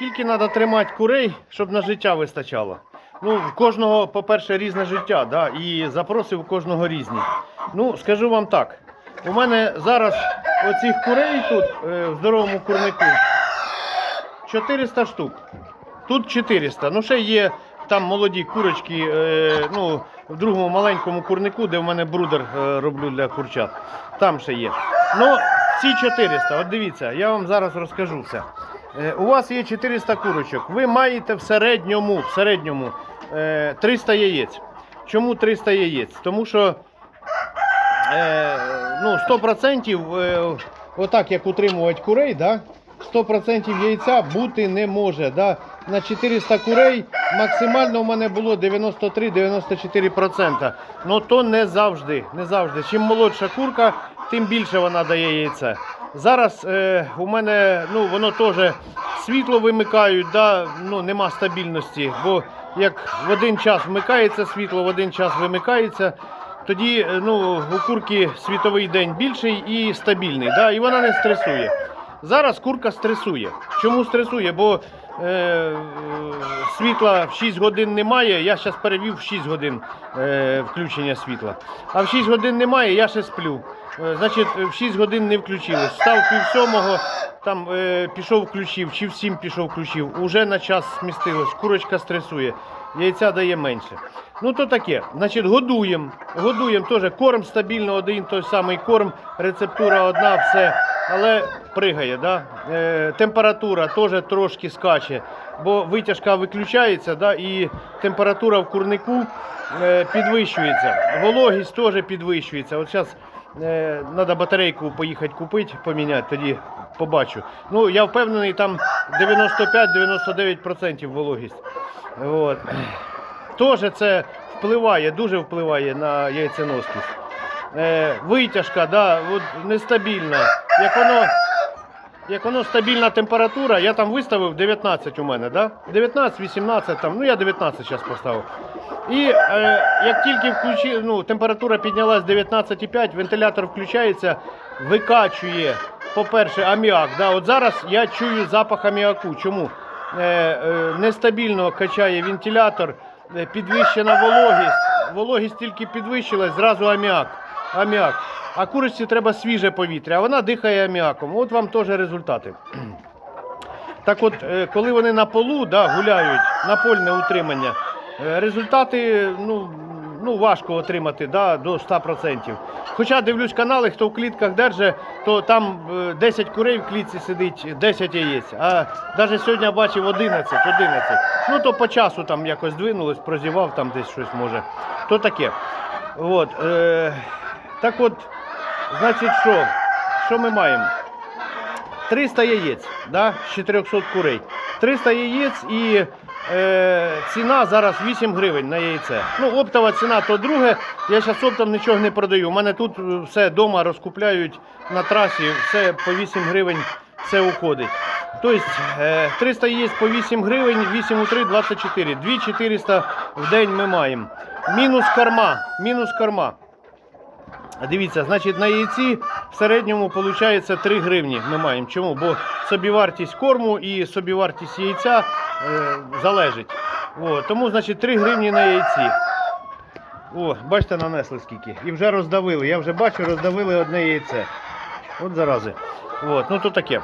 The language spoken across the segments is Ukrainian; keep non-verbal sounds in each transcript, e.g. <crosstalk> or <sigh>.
скільки треба тримати курей, щоб на життя вистачало? Ну, в кожного, по-перше, різне життя, да, і запроси у кожного різні. Ну, скажу вам так. У мене зараз оцих курей тут е, в здоровому курнику 400 штук. Тут 400. Ну, ще є там молоді курочки, е, ну, в другому маленькому курнику, де в мене брудер е, роблю для курчат. Там ще є. Ну, ці 400, от дивіться, я вам зараз розкажу все. Е, у вас є 400 курочок. Ви маєте в середньому, в середньому е, 300 яєць. Чому 300 яєць? Тому що е, ну, 100% е, отак як утримувати курей, да? 100% яйця бути не може. Да? На 400 курей максимально в мене було 93-94%. Ну то не завжди. не завжди. Чим молодша курка, тим більше вона дає яйце. Зараз е, у мене ну, воно теж світло вимикають, да? ну, нема стабільності. Бо як в один час вмикається світло, в один час вимикається. Тоді е, ну, у курки світовий день більший і стабільний, да? і вона не стресує. Зараз курка стресує. Чому стресує? Бо е, е, світла в 6 годин немає, я зараз перевів в 6 годин е, включення світла. А в 6 годин немає, я ще сплю. Е, значить, в 6 годин не включилось. Став пів сьомого, там е, пішов включив, чи в 7 пішов включив. Уже на час смістилось, курочка стресує, яйця дає менше. Ну то таке. Значить, годуємо. Годуємо теж корм стабільно, один той самий корм, рецептура одна, все. Але пригає, да? е, температура теж трошки скаче, бо витяжка виключається, да? і температура в курнику е, підвищується. Вологість теж підвищується. От зараз е, треба батарейку поїхати купити, поміняти, тоді побачу. Ну, я впевнений, там 95-99% вологість. От. Теж це впливає, дуже впливає на яйценоскість. Е, витяжка, да, от нестабільна. Як воно, як воно стабільна температура, я там виставив 19 у мене, да? 19-18, там, ну я 19 зараз поставив. І е, як тільки включив, ну, температура піднялась 19,5, вентилятор включається, викачує, по-перше, аміак. Да? От зараз я чую запах аміаку. Чому? Е, е, нестабільно качає вентилятор, е, підвищена вологість. Вологість тільки підвищилась, зразу аміак. Аміак. А курочці треба свіже повітря, а вона дихає аміаком. От вам теж результати. <clears throat> Так от, е, коли вони на полу да, гуляють, напольне утримання, е, результати ну, ну, важко отримати да, до 100%. Хоча дивлюсь канали, хто в клітках держить, то там е, 10 курей в клітці сидить, 10 яєць. А навіть сьогодні бачив 11, 11. Ну то по часу там якось двинулось, прозівав там десь щось може. То таке. От, е, так от, значить, що? Що ми маємо? 300 яєць да, з 400 курей. 300 яєць і е, ціна зараз 8 гривень на яйце. Ну, оптова ціна то друге. Я зараз оптом нічого не продаю. У мене тут е, все вдома розкупляють на трасі, все по 8 гривень все уходить. Тобто е, 300 яєць по 8 гривень, 8 у 3 – 24. 2400 в день ми маємо. Мінус корма. Мінус корма. Дивіться, значить на яйці в середньому виходить 3 гривні ми маємо. Чому? Бо собівартість корму і собівартість яйця е, залежить. О, тому, значить, 3 гривні на яйці. О, бачите, нанесли скільки. І вже роздавили. Я вже бачу, роздавили одне яйце. От зарази. От, ну то таке.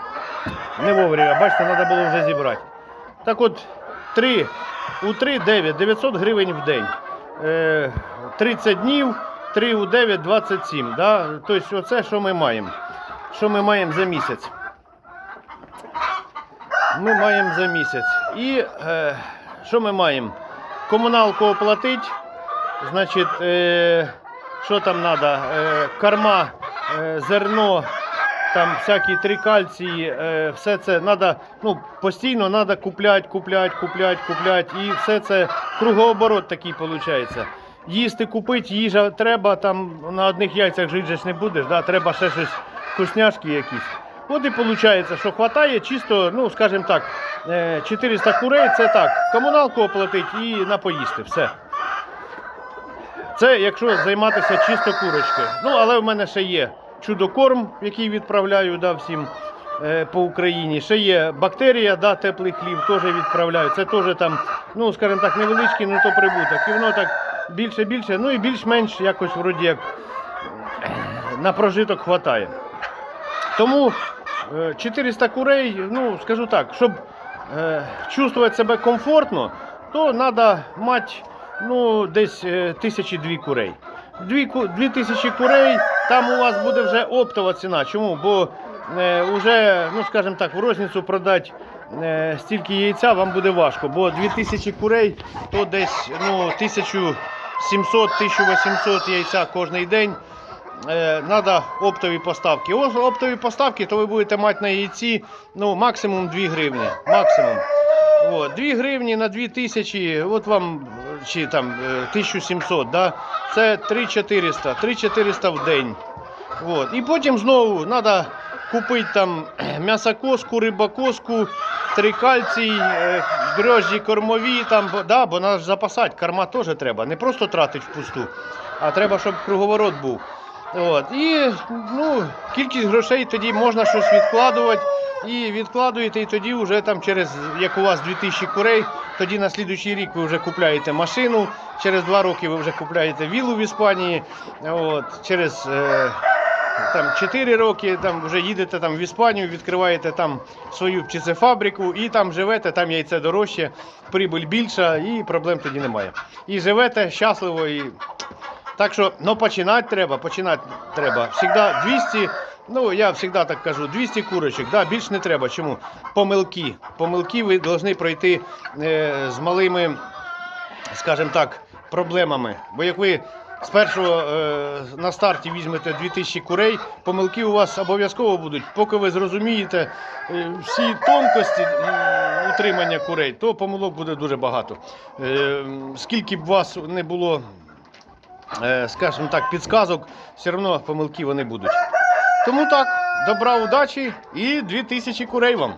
Не вовремя, бачите, треба було вже зібрати. Так от, 3 у 3 9, 900 гривень в день. Е, 30 днів. 3 у 9 27. Да? Тобто оце що ми маємо. Що ми маємо за місяць? Ми маємо за місяць. І е, що ми маємо? Комуналку оплатить. Значить, е, що там треба? Е, корма, е, зерно, там всякі трикальції, е, все це треба, ну, постійно треба купляти, купляти, купляти, купляти. І все це кругооборот такий виходить. Їсти купити, їжа треба, там на одних яйцях жити не будеш, да? треба ще щось вкусняшки якісь. От і виходить, що вистачає чисто, ну, скажімо так, е, 400 курей це так, комуналку оплатить і напоїсти, все. Це якщо займатися чисто курочкою. Ну, але в мене ще є чудокорм, який відправляю да, всім. е, по Україні. Ще є бактерія, да, теплий хлів, теж відправляють. Це теж там, ну, скажімо так, невеличкий, ну то прибуток. І воно так більше-більше, ну і більш-менш якось вроді як е, на прожиток хватає. Тому е, 400 курей, ну скажу так, щоб е, чувствувати себе комфортно, то треба мати ну, десь е, тисячі дві курей. Дві, дві тисячі курей, там у вас буде вже оптова ціна. Чому? Бо е, вже, ну скажімо так, в розницю продати е, стільки яйця вам буде важко, бо 2000 курей то десь ну, 1700-1800 яйця кожний день треба оптові поставки. Оптові поставки, то ви будете мати на яйці ну, максимум 2 гривні. Максимум. От, 2 гривні на 2 тисячі, от вам чи там е, 1700, да? це 3400, 3400 в день. От. І потім знову треба купити там м'ясокоску, рибокоску, трикальцій, е, дрожжі кормові, там, бо- да, бо ж запасати, корма теж треба. Не просто тратити впусту, а треба, щоб круговорот був. От. І ну, кількість грошей тоді можна щось відкладувати. І відкладуєте, і тоді вже там через, як у вас 2000 курей, тоді на слідуючий рік ви вже купляєте машину, через два роки ви вже купляєте віллу в Іспанії. От, через е, там 4 роки там вже їдете там в Іспанію, відкриваєте там свою птицефабрику і там живете, там яйце дорожче, прибиль більша і проблем тоді немає. І живете щасливо і так що, ну починати треба, починати треба. Всегда 200, ну я завжди так кажу, 200 курочок, да, більш не треба. Чому? Помилки. Помилки ви повинні пройти е, з малими, скажімо так, проблемами. Бо як ви з першого е, на старті візьмете 2000 курей, помилки у вас обов'язково будуть. Поки ви зрозумієте е, всі тонкості м, утримання курей, то помилок буде дуже багато. Е, скільки б вас не було е, скажімо так, підсказок, все одно помилки вони будуть. Тому так, добра удачі і 2000 курей вам.